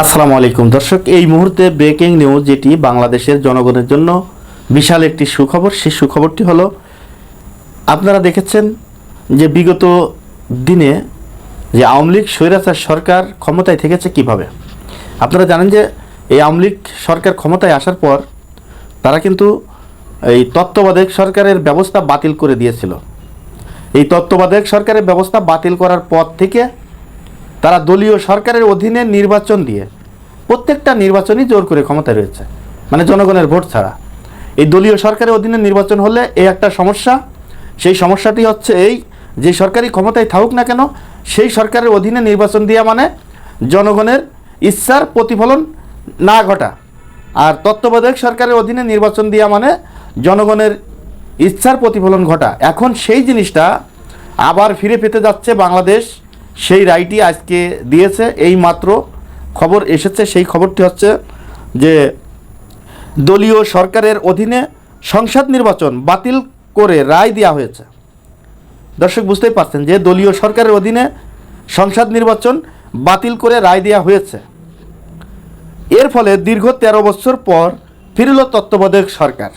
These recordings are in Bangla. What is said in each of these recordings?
আসসালামু আলাইকুম। দর্শক, এই মুহূর্তে ব্রেকিং নিউজ যেটি বাংলাদেশের জনগণের জন্য বিশাল একটি সুখবর, সেই সুখবরটি হলো, আপনারা দেখেছেন যে বিগত দিনে যে আওয়ামী লীগ স্বৈরাচার সরকার ক্ষমতায় থেকেছে কীভাবে? আপনারা জানেন যে এই আওয়ামী লীগ সরকার ক্ষমতায় আসার পর তারা কিন্তু এই তত্ত্বাবধায়ক সরকারের ব্যবস্থা বাতিল করে দিয়েছিল। এই তত্ত্বাবধায়ক সরকারের ব্যবস্থা বাতিল করার পর থেকে তারা দলীয় সরকারের অধীনে নির্বাচন দিয়ে প্রত্যেকটা নির্বাচনই জোর করে ক্ষমতায় রয়েছে মানে জনগণের ভোট ছাড়া। এই দলীয় সরকারের অধীনে নির্বাচন হলে এই একটা সমস্যা। সেই সমস্যাটি হচ্ছে এই, যে সরকারি ক্ষমতায় থাকুক না কেন, সেই সরকারের অধীনে নির্বাচন দেওয়া মানে জনগণের ইচ্ছার প্রতিফলন না ঘটা। আর তত্ত্বাবধায়ক সরকারের অধীনে নির্বাচন দেওয়া মানে জনগণের ইচ্ছার প্রতিফলন ঘটা। এখন সেই জিনিসটা আবার ফিরে পেতে যাচ্ছে বাংলাদেশ সেই রায়টি আজকে দিয়েছে। এই মাত্র খবর এসেছে, সেই খবরটি হচ্ছে যে দলীয় সরকারের অধীনে সংসদ নির্বাচন বাতিল করে রায় দেওয়া হয়েছে। দর্শক, বুঝতেই পারছেন যে দলীয় সরকারের অধীনে সংসদ নির্বাচন বাতিল করে রায় দেওয়া হয়েছে। এর ফলে দীর্ঘ তেরো বছর পর ফিরল তত্ত্বাবধায়ক সরকার।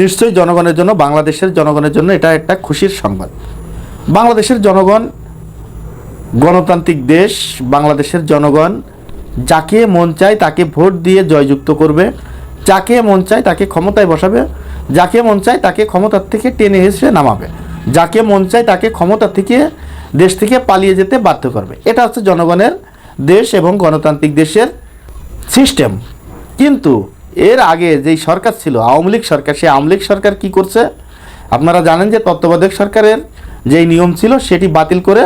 নিশ্চয়ই জনগণের জন্য, বাংলাদেশের জনগণের জন্য এটা একটা খুশির সংবাদ। বাংলাদেশের জনগণ গণতান্ত্রিক দেশ, বাংলাদেশের জনগণ, যাকে মন চায় তাকে ভোট দিয়ে জয়যুক্ত করবে, যাকে মন চায় তাকে ক্ষমতায় বসাবে, যাকে মন চায় তাকে ক্ষমতার থেকে টেনে হেসে নামাবে, যাকে মন চায় তাকে ক্ষমতা থেকে দেশ থেকে পালিয়ে যেতে বাধ্য করবে। এটা হচ্ছে জনগণের দেশ এবং গণতান্ত্রিক দেশের সিস্টেম। কিন্তু এর আগে যেই সরকার ছিল, আওয়ামী লীগ সরকার, সেই আওয়ামী লীগ সরকার কি করছে? আপনারা জানেন যে তত্ত্বাবধায়ক সরকারের যেই নিয়ম ছিল, সেটি বাতিল করে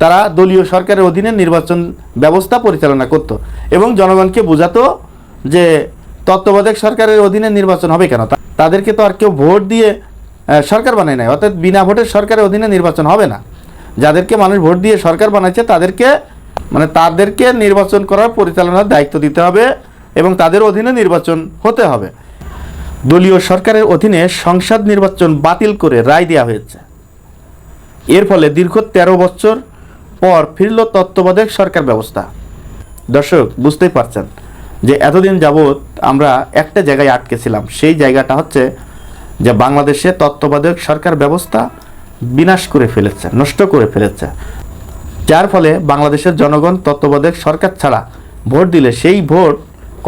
তারা দলীয় সরকারের অধীনে নির্বাচন ব্যবস্থা পরিচালনা করত। এবং জনগণকে বোঝাতো যে তত্ত্বাবধায়ক সরকারের অধীনে নির্বাচন হবে কেন? তাদেরকে তো আর কেউ ভোট দিয়ে সরকার বানায় নাই। অর্থাৎ বিনা ভোটের সরকারের অধীনে নির্বাচন হবে না। যাদেরকে মানুষ ভোট দিয়ে সরকার বানাচ্ছে, তাদেরকে মানে তাদেরকে নির্বাচন করার পরিচালনার দায়িত্ব দিতে হবে এবং তাদের অধীনে নির্বাচন হতে হবে। দলীয় সরকারের অধীনে সংসদ নির্বাচন বাতিল করে রায় দেওয়া হয়েছে। এর ফলে দীর্ঘ তেরো বছর পর ফিরল তত্ত্বাবধায়ক সরকার ব্যবস্থা। দর্শক, বুঝতেই পারছেন যে এতদিন যাবৎ আমরা একটা জায়গায় আটকে ছিলাম। সেই জায়গাটা হচ্ছে যে বাংলাদেশে তত্ত্বাবধায়ক সরকার ব্যবস্থা বিনাশ করে ফেলেছে, নষ্ট করে ফেলেছে। যার ফলে বাংলাদেশের জনগণ তত্ত্বাবধায়ক সরকার ছাড়া ভোট দিলে সেই ভোট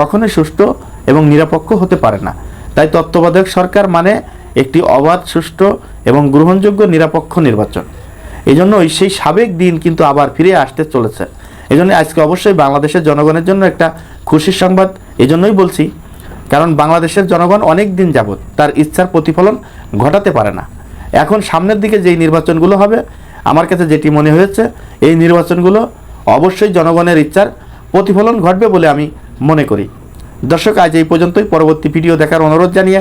কখনোই সুষ্ঠু এবং নিরপেক্ষ হতে পারে না। তাই তত্ত্বাবধায়ক সরকার মানে একটি অবাধ, সুষ্ঠু এবং গ্রহণযোগ্য নিরপেক্ষ নির্বাচন। এই জন্যই সেই সাবেক দিন কিন্তু আবার ফিরে আসতে চলেছে। এই জন্য আজকে অবশ্যই বাংলাদেশের জনগণের জন্য একটা খুশির সংবাদ এই জন্যই বলছি, কারণ বাংলাদেশের জনগণ অনেক দিন যাবৎ তার ইচ্ছার প্রতিফলন ঘটাতে পারে না। এখন সামনের দিকে যেই নির্বাচনগুলো হবে, আমার কাছে যেটি মনে হয়েছে, এই নির্বাচনগুলো অবশ্যই জনগণের ইচ্ছার প্রতিফলন ঘটবে বলে আমি মনে করি। দর্শক, আজ এই পর্যন্তই। পরবর্তী ভিডিও দেখার অনুরোধ জানিয়ে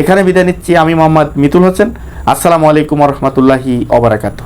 এখানে বিদায় নিচ্ছি আমি মোহাম্মদ মিতুল হোসেন। আসসালামু আলাইকুম রহমতুল্লাহি অবরাকাতু